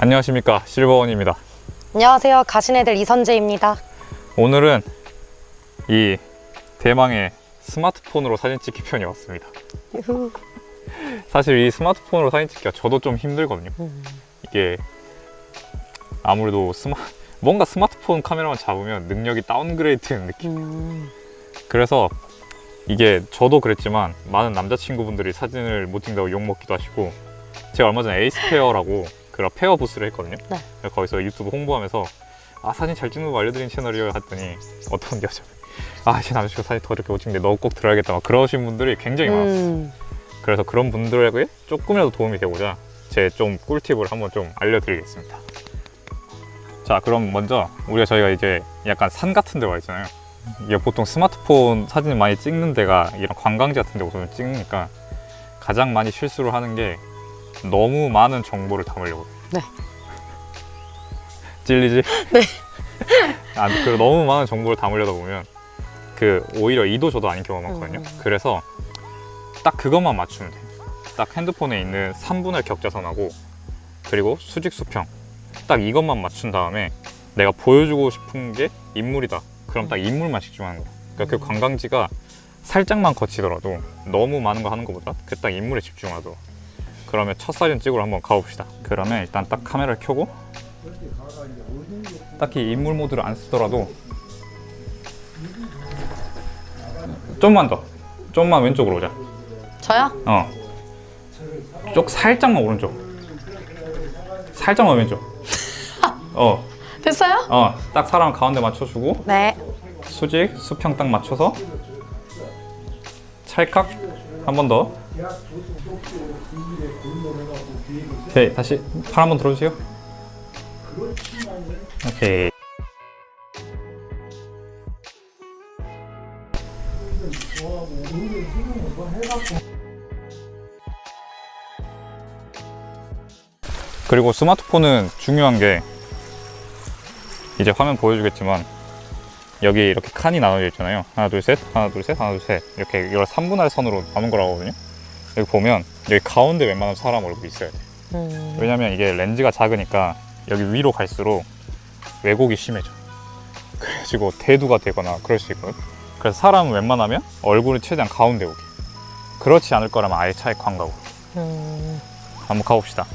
안녕하십니까 실버원입니다. 안녕하세요. 가신애들 이선재입니다. 오늘은 이 대망의 스마트폰으로 사진 찍기 편이 왔습니다. 사실 이 스마트폰으로 사진 찍기가 저도 좀 힘들거든요. 이게 아무래도 스마 뭔가 스마트폰 카메라만 잡으면 능력이 다운그레이드 되는 느낌. 음, 그래서 이게 저도 그랬지만 많은 남자친구분들이 사진을 못 찍는다고 욕 먹기도 하시고 제가 얼마 전에 에이스페어라고 그런 페어 부스를 했거든요. 네. 거기서 유튜브 홍보하면서 아 사진 잘 찍는 거 알려드리는 채널이요 했더니 어떤 여자 아제 남자친구 사진 더 이렇게 못 찍는데 너 꼭 들어야겠다 막 그러신 분들이 굉장히 많았어요. 음, 그래서 그런 분들에게 조금이라도 도움이 되고자 제 좀 꿀팁을 한번 좀 알려드리겠습니다. 자, 그럼 먼저 우리가 저희가 이제 약간 산 같은 데 와 있잖아요. 이게 보통 스마트폰 사진 많이 찍는 데가 이런 관광지 같은 데 우선 찍으니까 가장 많이 실수를 하는 게 너무 많은 정보를 담으려고. 네. 찔리지? 네. 아, 그 너무 많은 정보를 담으려다 보면 그 오히려 이도 저도 아닌 경우가 많거든요. 음. 그래서 딱 그것만 맞추면 돼요. 딱 핸드폰에 있는 3분할 격자선하고 그리고 수직 수평 딱 이것만 맞춘 다음에 내가 보여주고 싶은 게 인물이다. 그럼 딱 인물만 집중하는 거야. 그러니까 그 관광지가 살짝만 거치더라도 너무 많은 거 하는 것보다 그 딱 인물에 집중하도록. 그러면 첫 사진 찍으러 한번 가봅시다. 그러면 일단 딱 카메라를 켜고 딱히 인물 모드를 안 쓰더라도 좀만 더, 좀만 왼쪽으로 오자. 저요? 어. 쪽 살짝만 오른쪽. 살짝만 왼쪽. 어, 됐어요? 어. 딱 사람 가운데 맞춰주고 네. 수직, 수평 딱 맞춰서 찰칵 한 번 더. 오케이, 다시 팔 한번 들어주세요. 오케이. 그리고 스마트폰은 중요한 게 이제 화면 보여주겠지만 여기 이렇게 칸이 나눠져 있잖아요. 하나, 둘, 셋, 하나, 둘, 셋, 하나, 둘, 셋. 이렇게 이걸 3분할 선으로 남은 거라고 하거든요. 여기 보면 여기 가운데 웬만하면 사람 얼굴이 있어야 돼. 음, 왜냐면 이게 렌즈가 작으니까 여기 위로 갈수록 왜곡이 심해져. 그래가지고 대두가 되거나 그럴 수 있거든. 그래서 사람은 웬만하면 얼굴을 최대한 가운데 오게. 그렇지 않을 거라면 아예 차에 광가고. 음, 한번 가봅시다.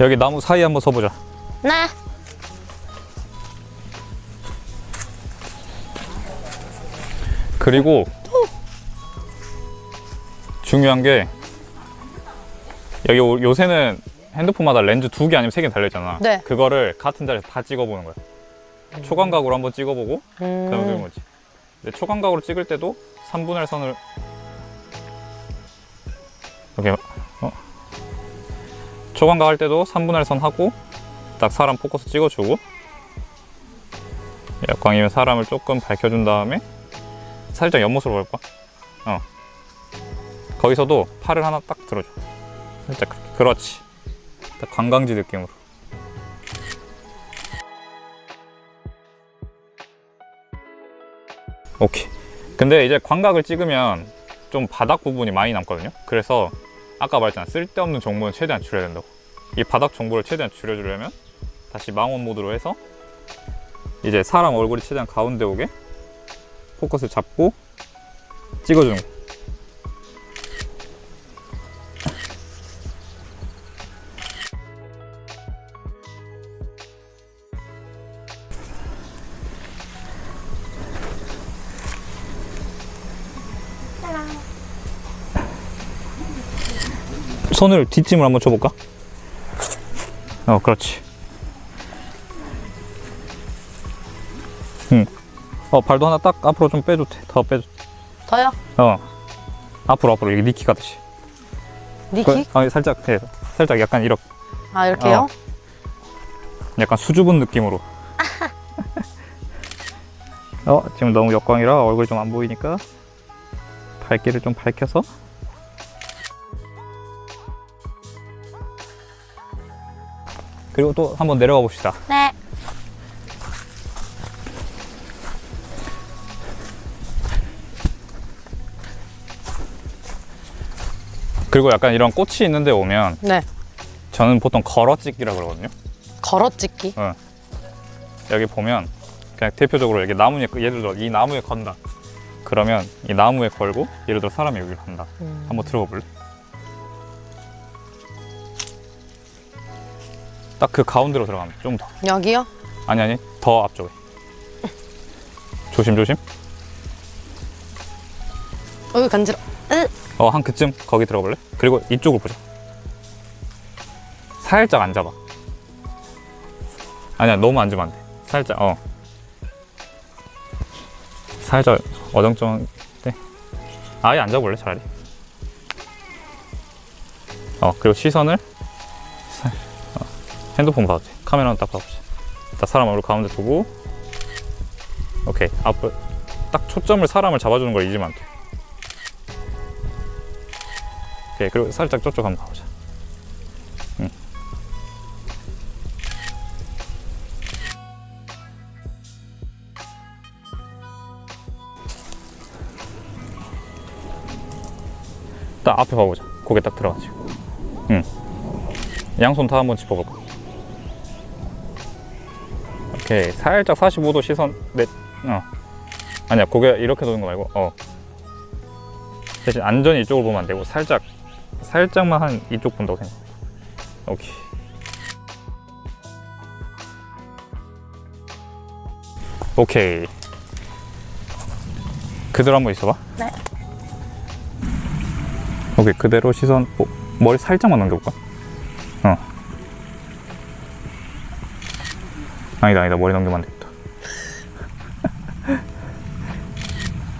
여기 나무 사이 한번 서보자. 네. 그리고 중요한 게 여기 오- 요새는 핸드폰마다 렌즈 두 개 아니면 세 개 달려있잖아. 네. 그거를 같은 자리에서 다 찍어보는 거야. 초광각으로 한번 찍어보고 그다음에 그런 음, 거지. 근데 초광각으로 찍을 때도 3분할 선을 이렇게 어? 초광각 할 때도 3분할 선 하고 딱 사람 포커스 찍어주고 약광이면 사람을 조금 밝혀준 다음에 살짝 옆모습으로 볼까? 어. 거기서도 팔을 하나 딱 들어줘. 살짝 그렇게. 그렇지. 딱 관광지 느낌으로. 오케이. 근데 이제 광각을 찍으면 좀 바닥 부분이 많이 남거든요. 그래서 아까 말했잖아. 쓸데없는 정보는 최대한 줄여야 된다고. 이 바닥 정보를 최대한 줄여주려면 다시 망원 모드로 해서 이제 사람 얼굴이 최대한 가운데 오게 포커스 잡고 찍어주는 거. 손을 뒷짐을 한번 쳐볼까? 어, 그렇지. 응. 어, 발도 하나 딱 앞으로 좀 돼. 더 빼도. 저요? 어. 앞으로 앞으로 이게 니키 가듯이. 니키? 그, 아, 살짝 돼. 살짝 약간 이렇게 아, 이렇게요? 어. 약간 수줍은 느낌으로. 어, 지금 너무 역광이라 얼굴이 좀안 보이니까 밝기를 좀 밝혀서 그리고 또 한번 내려가 봅시다. 네. 그리고 약간 이런 꽃이 있는데 오면 네. 저는 보통 걸어 찍기라 그러거든요. 걸어 찍기. 여기 보면 그냥 대표적으로 여기 나무에 예를 들어 이 나무에 건다. 그러면 이 나무에 걸고 예를 들어 사람이 여기를 간다. 음. 한번 들어가 볼래? 딱 그 가운데로 들어가면 좀 더. 여기요? 아니 아니 더 앞쪽에. 조심 조심. 어이 간지러. 으. 어 한 그쯤 거기 들어가 볼래? 그리고 이쪽을 보자. 살짝 앉아봐. 아니야 너무 앉으면 안 돼. 살짝 어. 살짝 어정쩡한데 아예 앉아볼래 차라리. 어 그리고 시선을 살- 어, 핸드폰 봐도 돼. 카메라는 딱 봐보자. 딱 사람 얼굴 가운데 두고 오케이 앞을 딱 초점을 사람을 잡아주는 걸 잊으면 안 돼. 오케이 그리고 살짝 저쪽 한번 가보자 응. 딱 앞에 봐보자 고개 딱 들어가지고 응. 양손 다 한번 짚어볼까 오케이 살짝 45도 시선 넷 어. 아니야 고개 이렇게 도는 거 말고 어 대신 안전히 이쪽을 보면 안 되고 살짝 살짝만 한 이쪽 본다고 생각. 오케이. 오케이. 그대로 한번 있어봐. 네. 오케이 그대로 시선 어, 머리 살짝만 넘겨볼까? 어. 아니다 아니다 머리 넘기면 안 되겠다.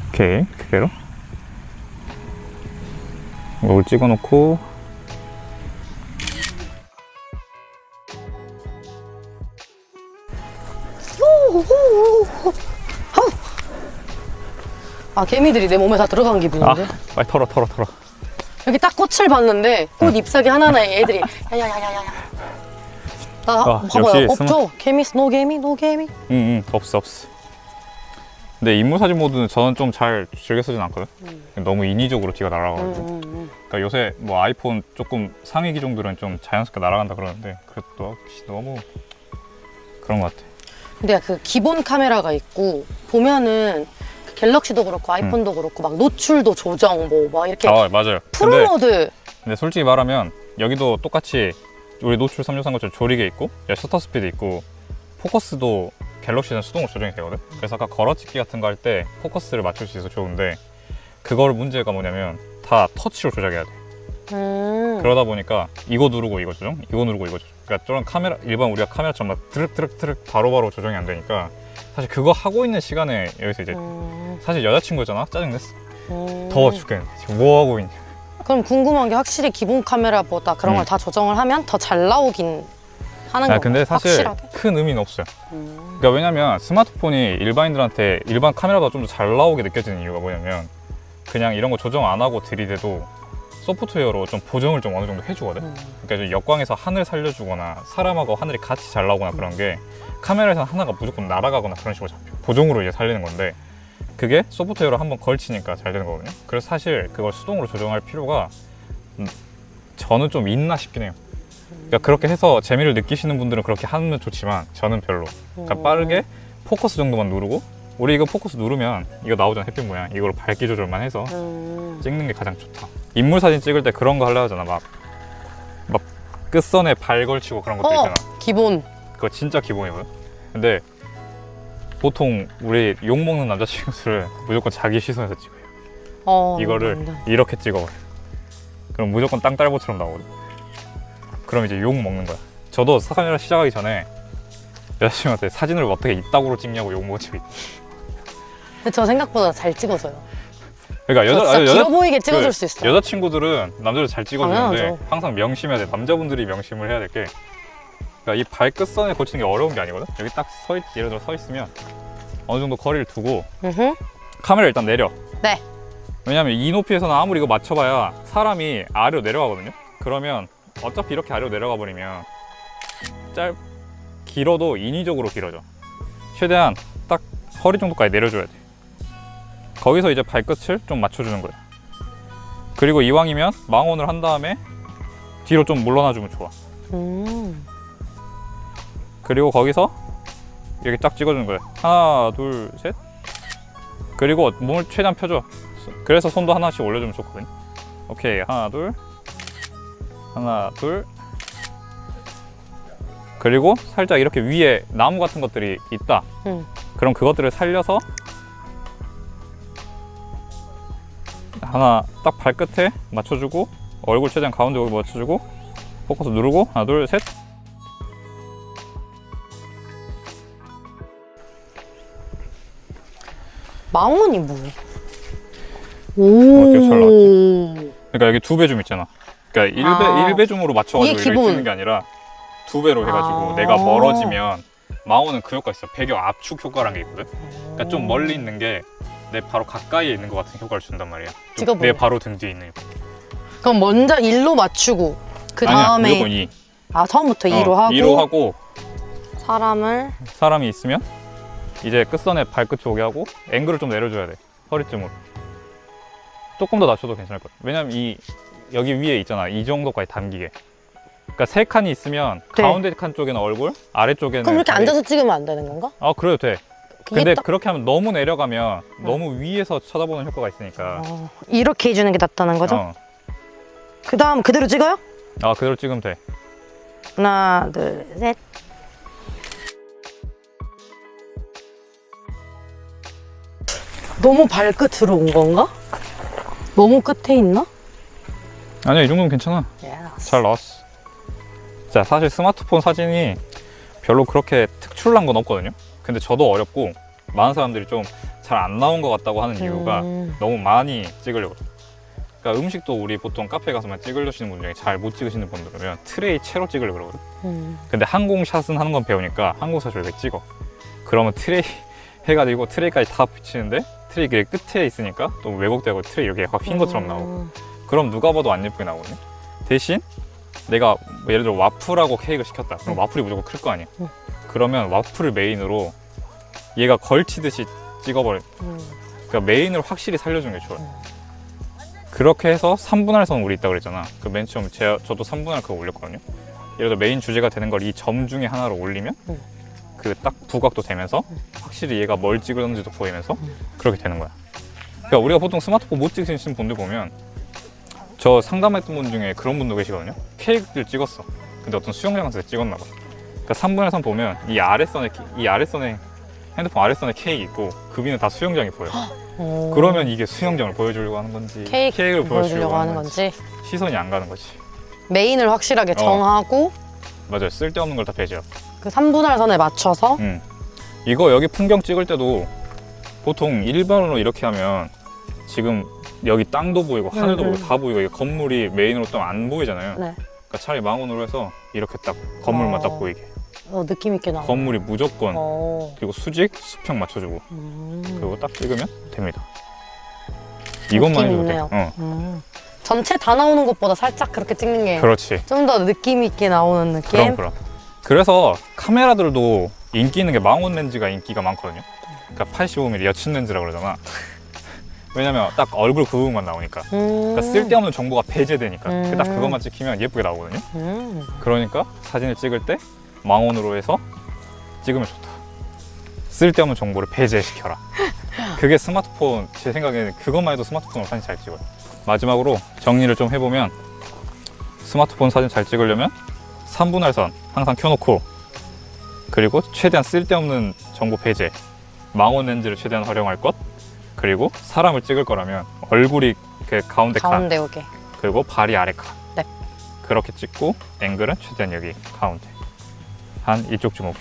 오케이 그대로. 이걸 찍어놓고 아 개미들이 내 몸에 다 들어간 아 기분인데. 빨리 털어 털어 털어 여기 딱 꽃을 봤는데 꽃 잎사귀 하나하나에 애들이 야야야야야. 나 아, 봐봐요. 역시 없죠? 개미 노 개미 노 개미. 응응 없어 없어. 근데 인물 사진 모드는 저는 좀 잘 즐겨 쓰진 않거든? 너무 인위적으로 뒤가 날아가가지고. 음, 음, 그러니까 요새 뭐 아이폰 조금 상위 기종들은 좀 자연스럽게 날아간다 그러는데 그래도 역시 너무 그런 것 같아. 근데 그 기본 카메라가 있고 보면은 그 갤럭시도 그렇고 아이폰도 그렇고 막 노출도 조정 뭐 막 이렇게 아 맞아요. 프로 근데, 모드. 근데 솔직히 말하면 여기도 똑같이 우리 노출 363 것처럼 조리개 있고 야, 셔터 스피드 있고 포커스도 갤럭시는 수동으로 조정이 되거든? 그래서 아까 걸어찍기 같은 거 할 때 포커스를 맞출 수 있어서 좋은데 그걸 문제가 뭐냐면 다 터치로 조작해야 돼. 음. 그러다 보니까 이거 누르고 이거 조정, 이거 누르고 이거 조정. 그러니까 저런 카메라 일반 우리가 카메라처럼 막 드륵 드륵 드륵 바로바로 조정이 안 되니까 사실 그거 하고 있는 시간에 여기서 이제 음, 사실 여자친구였잖아? 짜증냈어. 음. 더워 죽겠는데 지금 뭐 하고 있냐 그럼 궁금한 게 확실히 기본 카메라보다 그런 음. 걸다 조정을 하면 더 잘 나오긴 하는 아 건가요? 근데 사실 확실하게? 큰 의미는 없어요 음. 그러니까 왜냐면 스마트폰이 일반인들한테 일반 카메라보다 좀 더 잘 나오게 느껴지는 이유가 뭐냐면 그냥 이런 거 조정 안 하고 들이대도 소프트웨어로 좀 보정을 좀 어느 정도 해주거든 음. 그러니까 좀 역광에서 하늘 살려주거나 사람하고 하늘이 같이 잘 나오거나 그런 게 카메라에서 하나가 무조건 날아가거나 그런 식으로 잡혀 보정으로 이제 살리는 건데 그게 소프트웨어로 한번 걸치니까 잘 되는 거거든요 그래서 사실 그걸 수동으로 조정할 필요가 음, 저는 좀 있나 싶긴 해요 그러니까 그렇게 해서 재미를 느끼시는 분들은 그렇게 하면 좋지만 저는 별로 그러니까 음. 빠르게 포커스 정도만 누르고 우리 이거 포커스 누르면 이거 나오잖아 햇빛 모양 이걸 밝기 조절만 해서 음. 찍는 게 가장 좋다. 인물 사진 찍을 때 그런 거 하려 하잖아. 막, 막 끝선에 발 걸치고 그런 것도 어 있잖아. 기본 그거 진짜 기본이거든. 근데 보통 우리 욕 먹는 남자 친구들은 무조건 자기 시선에서 찍어요. 어, 이거를 완전. 이렇게 찍어버려. 그럼 무조건 땅딸보처럼 나오거든. 그럼 이제 욕 먹는 거야. 저도 카메라 시작하기 전에 여자친구한테 사진을 어떻게 이따구로 찍냐고 욕 먹은 적이 있어. 근데 저 생각보다 잘 찍어서요. 그러니까 저 여자, 진짜 아니, 길어 보이게 찍어줄 그수 있어요. 여자친구들은 남자를 잘 찍어주는데 당연하죠. 항상 명심해야 돼. 남자분들이 명심을 해야 될 게 그러니까 이 발끝선에 걸치는 게 어려운 게 아니거든. 여기 딱 서 있, 예를 들어 서 있으면 어느 정도 거리를 두고 으흠. 카메라 일단 내려. 네. 왜냐면 이 높이에서는 아무리 이거 맞춰봐야 사람이 아래로 내려가거든요. 그러면 어차피 이렇게 아래로 내려가 버리면 짧 길어도 인위적으로 길어져. 최대한 딱 허리 정도까지 내려줘야 돼. 거기서 이제 발끝을 좀 맞춰주는 거야. 그리고 이왕이면 망원을 한 다음에 뒤로 좀 물러나주면 좋아. 음. 그리고 거기서 이렇게 딱 찍어주는 거야. 하나, 둘, 셋. 그리고 몸을 최대한 펴줘. 그래서 손도 하나씩 올려주면 좋거든. 오케이, 하나, 둘, 하나, 둘. 그리고 살짝 이렇게 위에 나무 같은 것들이 있다. 음. 그럼 그것들을 살려서 하나 딱 발끝에 맞춰주고 얼굴 최대한 가운데 맞춰주고 포커스 누르고 하나 둘 셋. 망원이 뭐야? 어, 오. 잘 그러니까 여기 두배줌 있잖아. 그러니까 일배 아. 일배 줌으로 맞춰가지고 이게 이렇게 기본. 찍는 게 아니라 두 배로 해가지고 아. 내가 멀어지면 망원은 그 효과 있어. 배경 압축 효과라는 게 있거든. 그러니까 좀 멀리 있는 게 내 바로 가까이에 있는 것 같은 효과를 준단 말이야. 좀 찍어볼래? 내 바로 등 뒤에 있는. 효과. 그럼 먼저 일로 맞추고 그 아니야, 다음에 무조건 이. 아 처음부터 이로 어, 하고 이로 하고 사람을 사람이 있으면 이제 끝선에 발끝이 오게 하고 앵글을 좀 내려줘야 돼 허리쯤으로 조금 더 낮춰도 괜찮을 것 같아 왜냐면 이 여기 위에 있잖아 이 정도까지 담기게 그러니까 세 칸이 있으면 네. 가운데 칸 쪽에는 얼굴 아래쪽에는 그럼 이렇게 다리. 앉아서 찍으면 안 되는 건가? 아 그래도 돼 그게 근데 딱- 그렇게 하면 너무 내려가면 너무 위에서 쳐다보는 효과가 있으니까 어, 이렇게 해주는 게 낫다는 거죠? 어. 그 다음 그대로 찍어요? 아 그대로 찍으면 돼 하나 둘 셋. 너무 발끝으로 온 건가? 너무 끝에 있나? 아니야 이 정도면 괜찮아 잘 나왔어. 자, 사실 스마트폰 사진이 별로 그렇게 특출난 건 없거든요. 근데 저도 어렵고 많은 사람들이 좀 잘 안 나온 것 같다고 하는 이유가 음. 너무 많이 찍으려고. 그래요. 그러니까 음식도 우리 보통 카페 가서만 찍으려시는 분 중에 잘 못 찍으시는 분들은 트레이 채로 찍으려고 그러거든. 음. 근데 항공샷은 하는 건 배우니까 항공샷을 왜 찍어? 그러면 트레이 해가지고 트레이까지 다 붙이는데 트레이 그 끝에 있으니까 또 왜곡되고 트레이 이렇게 확휜 것처럼 나오고. 음. 그럼 누가 봐도 안 예쁘게 나오거든요. 대신 내가 뭐 예를 들어 와플하고 케이크를 시켰다. 그럼 응. 와플이 무조건 클 거 아니야. 응. 그러면 와플을 메인으로 얘가 걸치듯이 찍어버려. 음. 그러니까 메인을 확실히 살려주는 게 좋아요. 응. 그렇게 해서 3분할 선 우리 있다고 그랬잖아. 그 맨 처음 제, 저도 3분할 그거 올렸거든요. 예를 들어 메인 주제가 되는 걸 이 점 중에 하나로 올리면 응. 그 딱 부각도 되면서 확실히 얘가 뭘 찍었는지도 보이면서 응. 그렇게 되는 거야. 그러니까 우리가 보통 스마트폰 못 찍으시는 분들 보면 저 상담했던 분 중에 그런 분도 계시거든요. 케이크를 찍었어. 근데 어떤 수영장에서 찍었나 봐. 그러니까 3분의 3 보면 이 아래선에 이 아래선에 핸드폰 아래선에 케이크 있고 그 위는 다 수영장이 보여. 오. 그러면 이게 수영장을 보여주려고 하는 건지 케이크 케이크 를 보여주려고 하는 건지 시선이 안 가는 거지. 메인을 확실하게 어. 정하고 맞아요. 쓸데없는 걸 다 배제하고. 그 3분할 선에 맞춰서 음. 이거 여기 풍경 찍을 때도 보통 일반으로 이렇게 하면 지금 여기 땅도 보이고 하늘도 음, 보이고 다 보이고 이게 건물이 메인으로 또 안 보이잖아요. 네. 그러니까 차라리 망원으로 해서 이렇게 딱 건물만 어. 딱 보이게. 어, 느낌 있게 나와. 건물이 무조건 어. 그리고 수직, 수평 맞춰주고 음. 그리고 딱 찍으면 됩니다. 이것만 느낌 해도 있네요. 돼. 어, 음. 전체 다 나오는 것보다 살짝 그렇게 찍는 게좀 그렇지. 더 느낌 있게 나오는 느낌. 그럼 그럼. 그래서 카메라들도 인기 있는 게 망원 렌즈가 인기가 많거든요. 그러니까 85mm 여친 렌즈라고 그러잖아. 왜냐면 딱 얼굴 그 부분만 나오니까. 음. 그러니까 쓸데없는 정보가 배제되니까. 음. 딱 그것만 찍히면 예쁘게 나오거든요. 음. 그러니까 사진을 찍을 때 망원으로 해서 찍으면 좋다. 쓸데없는 정보를 배제시켜라. 그게 스마트폰 제 생각에는 그것만 해도 스마트폰으로 사진 잘 찍어요. 마지막으로 정리를 좀 해보면 스마트폰 사진 잘 찍으려면 3분할 선 항상 켜놓고 그리고 최대한 쓸데없는 정보 배제 망원 렌즈를 최대한 활용할 것 그리고 사람을 찍을 거라면 얼굴이 그 가운데 칸 가운데 오게. 그리고 발이 아래 칸. 네. 그렇게 찍고 앵글은 최대한 여기 가운데. 한 이쪽쯤 오게.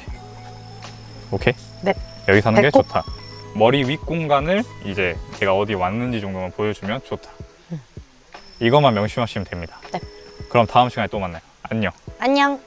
오케이? 네. 여기서 하는 게 배꼽. 좋다. 머리 윗 공간을 이제 내가 어디 왔는지 정도만 보여주면 좋다. 이것만 명심하시면 됩니다. 네. 그럼 다음 시간에 또 만나요. 안녕. 안녕.